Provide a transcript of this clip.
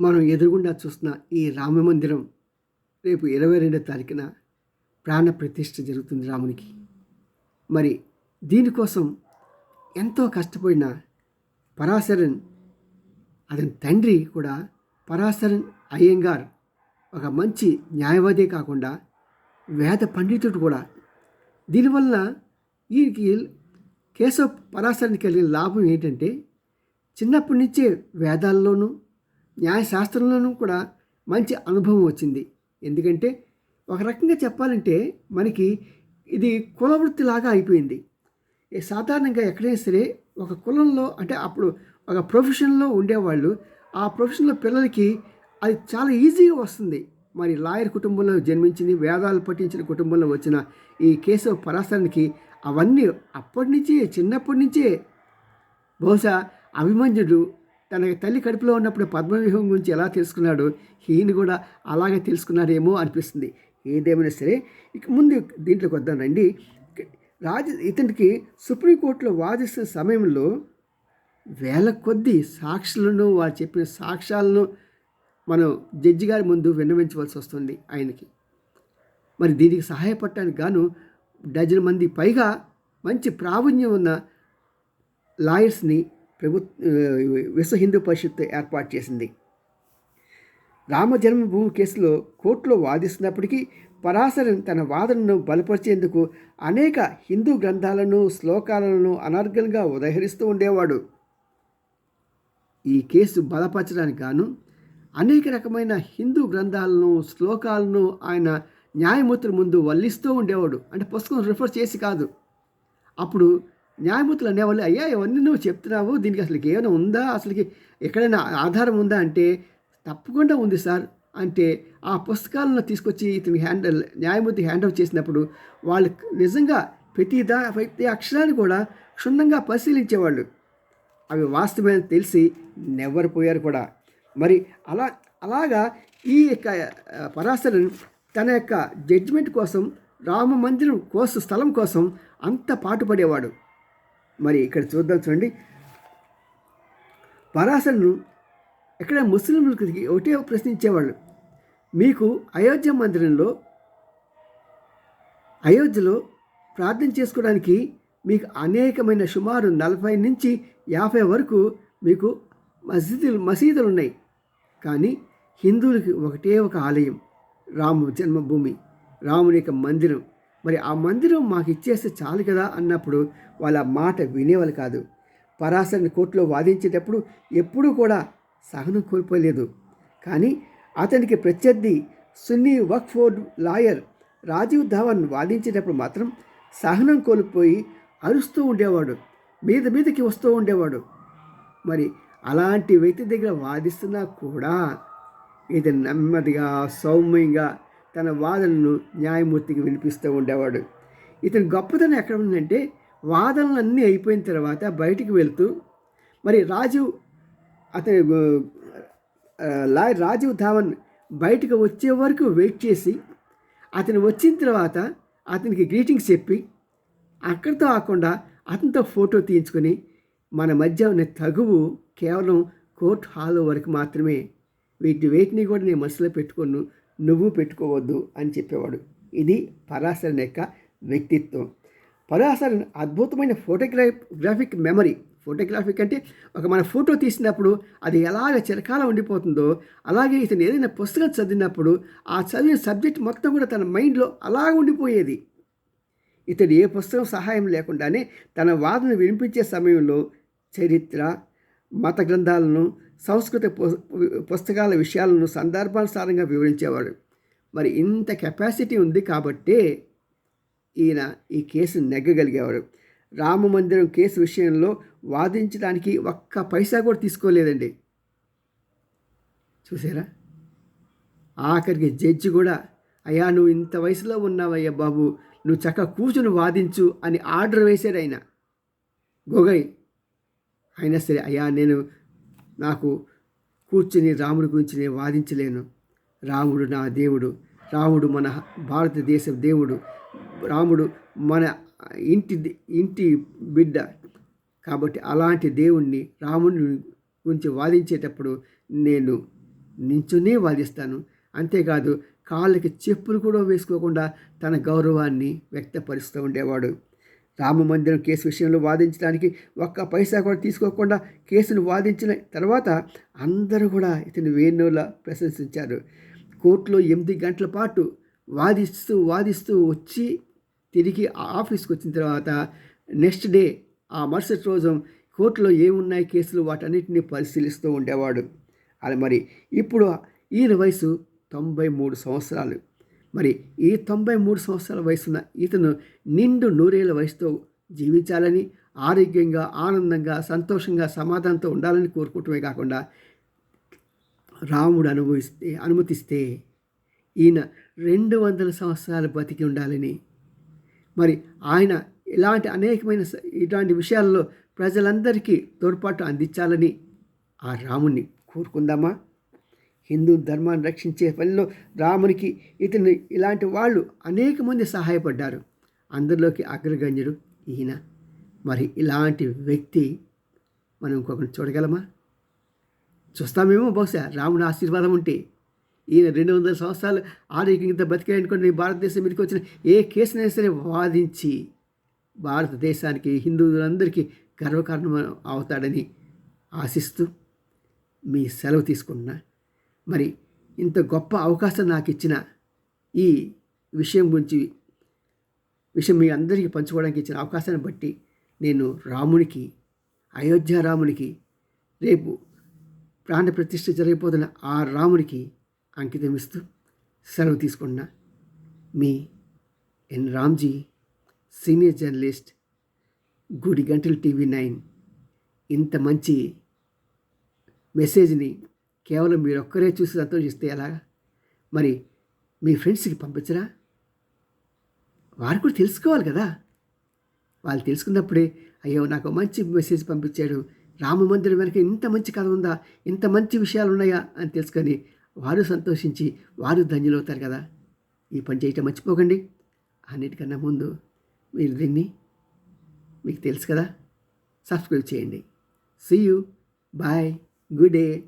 మనం ఎదురుగుండా చూస్తున్న ఈ రామ మందిరం రేపు ఇరవై రెండో తారీఖున ప్రాణ ప్రతిష్ఠ జరుగుతుంది రామునికి. మరి దీనికోసం ఎంతో కష్టపోయిన పరాశరన్ అతని తండ్రి కూడా పరాశరన్ అయ్యంగార్ ఒక మంచి న్యాయవాదే కాకుండా వేద పండితుడు కూడా. దీనివల్ల ఈయనకి కేశవ పరాశరానికి కలిగిన లాభం ఏంటంటే చిన్నప్పటి నుంచే వేదాల్లోనూ న్యాయశాస్త్రంలోనూ కూడా మంచి అనుభవం వచ్చింది. ఎందుకంటే ఒక రకంగా చెప్పాలంటే మనకి ఇది కులవృత్తిలాగా అయిపోయింది. సాధారణంగా ఎక్కడైనా సరే ఒక కులంలో అంటే అప్పుడు ఒక ప్రొఫెషన్లో ఉండేవాళ్ళు ఆ ప్రొఫెషన్లో పిల్లలకి అది చాలా ఈజీగా వస్తుంది. మరి లాయర్ కుటుంబంలో జన్మించింది వేదాలు పఠించిన కుటుంబంలో వచ్చిన ఈ కేశవ పరాశరానికి అవన్నీ అప్పటి నుంచే చిన్నప్పటి నుంచే బహుశా అభిమన్యుడు తన తల్లి కడుపులో ఉన్నప్పుడు పద్మవ్యూహం గురించి ఎలా తెలుసుకున్నాడో ఈయన కూడా అలాగే తెలుసుకున్నాడేమో అనిపిస్తుంది. ఏదేమైనా సరే ఇక ముందు దీంట్లోకి వద్దానండి రాజు రాజ ఇతనికి సుప్రీంకోర్టులో వాదిస్తున్న సమయంలో వేల కొద్ది సాక్షులను వారు చెప్పిన సాక్ష్యాలను మనం జడ్జి గారి ముందు విన్నవించవలసి వస్తుంది ఆయనకి. మరి దీనికి సహాయపడటానికి గాను డజన్ మంది పైగా మంచి ప్రావీణ్యం ఉన్న లాయర్స్ని ప్రభు విశ్వ హిందూ పరిషత్ ఏర్పాటు చేసింది. రామ జన్మభూమి కేసులో కోర్టులో వాదిస్తున్నప్పటికీ పరాశరన్ తన వాదనను బలపరిచేందుకు అనేక హిందూ గ్రంథాలను శ్లోకాలను అనర్గంగా ఉదహరిస్తూ ఉండేవాడు. ఈ కేసు బలపరచడానికి గాను అనేక రకమైన హిందూ గ్రంథాలను శ్లోకాలను ఆయన న్యాయమూర్తుల ముందు వల్లిస్తూ ఉండేవాడు. అంటే పుస్తకం రిఫర్ చేసి కాదు. అప్పుడు న్యాయమూర్తులు అనేవాళ్ళు అయ్యా ఇవన్నీ నువ్వు చెప్తున్నావు దీనికి అసలు ఏమైనా ఉందా? అసలుకి ఎక్కడైనా ఆధారం ఉందా? అంటే తప్పకుండా ఉంది సార్. అంటే ఆ పుస్తకాలను తీసుకొచ్చి ఇతని హ్యాండల్ న్యాయమూర్తి హ్యాండ్ ఓవర్ చేసినప్పుడు వాళ్ళు నిజంగా ప్రతి దా ప్రతి అక్షరాన్ని కూడా క్షుణ్ణంగా పరిశీలించేవాళ్ళు. అవి వాస్తవమైన తెలిసి నెవ్వరిపోయారు కూడా. మరి అలా అలాగా ఈ యొక్క పరాశరన్ తన యొక్క జడ్జిమెంట్ కోసం రామ మందిరం కోసం స్థలం కోసం అంత పాటుపడేవాడు. మరి ఇక్కడ చూద్దాం చూడండి. పరాశరను ఎక్కడ ముస్లింలకు ఒకటే ప్రశ్నించేవాళ్ళు మీకు అయోధ్య మందిరంలో అయోధ్యలో ప్రార్థన చేసుకోవడానికి మీకు అనేకమైన సుమారు నలభై నుంచి యాభై వరకు మీకు మసీదులు మసీదులు ఉన్నాయి. కానీ హిందువులకి ఒకటే ఒక ఆలయం రాము జన్మభూమి రాముని యొక్క మందిరం. మరి ఆ మందిరం మాకు ఇచ్చేస్తే చాలు కదా అన్నప్పుడు వాళ్ళ మాట వినేవాళ్ళు కాదు. పరాశరని కోర్టులో వాదించేటప్పుడు ఎప్పుడూ కూడా సహనం కోల్పోలేదు. కానీ అతనికి ప్రత్యర్థి సున్నీ వక్ఫోర్డ్ లాయర్ రాజీవ్ ధవన్ వాదించేటప్పుడు మాత్రం సహనం కోల్పోయి అరుస్తూ ఉండేవాడు. మీద మీదకి వస్తూ ఉండేవాడు. మరి అలాంటి వ్యక్తి దగ్గర వాదిస్తున్నా కూడా ఇది నెమ్మదిగా సౌమ్యంగా తన వాదనను న్యాయమూర్తికి వినిపిస్తూ ఉండేవాడు. ఇతని గొప్పతనం ఎక్కడ ఉందంటే వాదనలు అన్నీ అయిపోయిన తర్వాత బయటికి వెళ్తూ మరి రాజు అతని లాయర్ రాజీవ్ ధావన్ బయటకు వచ్చే వరకు వెయిట్ చేసి అతను వచ్చిన తర్వాత అతనికి గ్రీటింగ్స్ చెప్పి అక్కడితో కాకుండా అతనితో ఫోటో తీయించుకొని మన మధ్య ఉన్న తగువు కేవలం కోర్ట్ హాల్ వరకు మాత్రమే. వీటి వెయిట్ని కూడా నేను మనసులో పెట్టుకున్నాను నువ్వు పెట్టుకోవద్దు అని చెప్పేవాడు. ఇది పరాశరన్ యొక్క వ్యక్తిత్వం. పరాశరన్ అద్భుతమైన ఫోటోగ్రాఫ్ గ్రాఫిక్ మెమరీ. ఫోటోగ్రాఫిక్ అంటే ఒక మన ఫోటో తీసినప్పుడు అది ఎలాగ చిరకాలం ఉండిపోతుందో అలాగే ఇతను ఏదైనా పుస్తకం చదివినప్పుడు ఆ చదివిన సబ్జెక్ట్ మొత్తం కూడా తన మైండ్లో అలాగ ఉండిపోయేది. ఇతడు ఏ పుస్తకం సహాయం లేకుండానే తన వాదన వినిపించే సమయంలో చరిత్ర మత గ్రంథాలను సంస్కృత పుస్తకాల విషయాలను సందర్భానుసారంగా వివరించేవాడు. మరి ఇంత కెపాసిటీ ఉంది కాబట్టే ఈయన ఈ కేసు నెగ్గగలిగేవాడు. రామ మందిరం కేసు విషయంలో వాదించడానికి ఒక్క పైసా కూడా తీసుకోలేదండి. చూసారా? ఆఖరికి జడ్జి కూడా అయ్యా నువ్వు ఇంత వయసులో ఉన్నావయ్యా బాబు నువ్వు చక్కగా కూర్చుని వాదించు అని ఆర్డర్ వేశాడు ఆయన. గొగయ్ అయినా సరే అయ్యా నేను నాకు కూర్చుని రాముడి గురించి నేను వాదించలేను. రాముడు నా దేవుడు. రాముడు మన భారతదేశ దేవుడు. రాముడు మన ఇంటి ఇంటి బిడ్డ. కాబట్టి అలాంటి దేవుణ్ణి రాముని గురించి వాదించేటప్పుడు నేను నించునే వాదిస్తాను. అంతేకాదు కాళ్ళకి చెప్పులు కూడా వేసుకోకుండా తన గౌరవాన్ని వ్యక్తపరుస్తూ ఉండేవాడు. రామ మందిరం కేసు విషయంలో వాదించడానికి ఒక్క పైసా కూడా తీసుకోకుండా కేసును వాదించిన తర్వాత అందరూ కూడా ఇతని వేణువుల ప్రశంసించారు. కోర్టులో ఎనిమిది గంటల పాటు వాదిస్తూ వాదిస్తూ వచ్చి తిరిగి ఆఫీస్కి వచ్చిన తర్వాత నెక్స్ట్ డే ఆ మరుసటి రోజు కోర్టులో ఏమున్నాయి కేసులు వాటన్నిటిని పరిశీలిస్తూ ఉండేవాడు. అది మరి ఇప్పుడు ఈయన వయసు తొంభై మూడు సంవత్సరాలు. మరి ఈ తొంభై మూడు సంవత్సరాల వయసున్న ఇతను నిండు నూరేళ్ళ వయసుతో జీవించాలని ఆరోగ్యంగా ఆనందంగా సంతోషంగా సమాధానంతో ఉండాలని కోరుకోవటమే కాకుండా రాముడు అనుభవిస్తే అనుమతిస్తే ఈయన రెండు వందల సంవత్సరాలు బతికి ఉండాలని. మరి ఆయన ఇలాంటి అనేకమైన ఇలాంటి విషయాల్లో ప్రజలందరికీ తోడ్పాటు అందించాలని ఆ రాముణ్ణి కోరుకుందామా? హిందూ ధర్మాన్ని రక్షించే పనిలో రామునికి ఇతని ఇలాంటి వాళ్ళు అనేక మంది సహాయపడ్డారు. అందరిలోకి అగ్రగణ్యుడు ఈయన. మరి ఇలాంటి వ్యక్తి మనం ఇంకొకరిని చూడగలమా? చూస్తామేమో బహుశా రాముని ఆశీర్వాదం ఉంటే. ఈయన రెండు వందల సంవత్సరాలు ఆరోగ్యంగా బతికేయనుకోండి భారతదేశం మీదకి వచ్చిన ఏ కేసునైనా సరే వాదించి భారతదేశానికి హిందువులందరికీ గర్వకారణం అవుతాడని ఆశిస్తూ మీ సెలవు తీసుకుంటున్నా. మరి ఇంత గొప్ప అవకాశం నాకు ఇచ్చిన ఈ విషయం గురించి విషయం మీ అందరికీ పంచుకోవడానికి ఇచ్చిన అవకాశాన్ని బట్టి నేను రామునికి అయోధ్య రామునికి రేపు ప్రాణ ప్రతిష్ఠ జరిగిపోతున్న ఆ రామునికి అంకితం ఇస్తూ సెలవు తీసుకున్న మీ ఎన్ రామ్జీ సీనియర్ జర్నలిస్ట్ గుడి గంటలు టీవీ నైన్. ఇంత మంచి మెసేజ్ని కేవలం మీరు ఒక్కరే చూసి సంతోషిస్తే ఎలాగా? మరి మీ ఫ్రెండ్స్కి పంపించరా? వారు కూడా తెలుసుకోవాలి కదా? వాళ్ళు తెలుసుకున్నప్పుడే అయ్యో నాకు మంచి మెసేజ్ పంపించాడు. రామ మందిరం వెనక ఇంత మంచి కథ ఉందా? ఇంత మంచి విషయాలు ఉన్నాయా? అని తెలుసుకొని వారు సంతోషించి వారు ధన్యులవుతారు కదా? ఈ పని చేయటం మర్చిపోకండి. అన్నిటికన్నా ముందు మీరు దీన్ని మీకు తెలుసు కదా? సబ్స్క్రైబ్ చేయండి. See you bye good day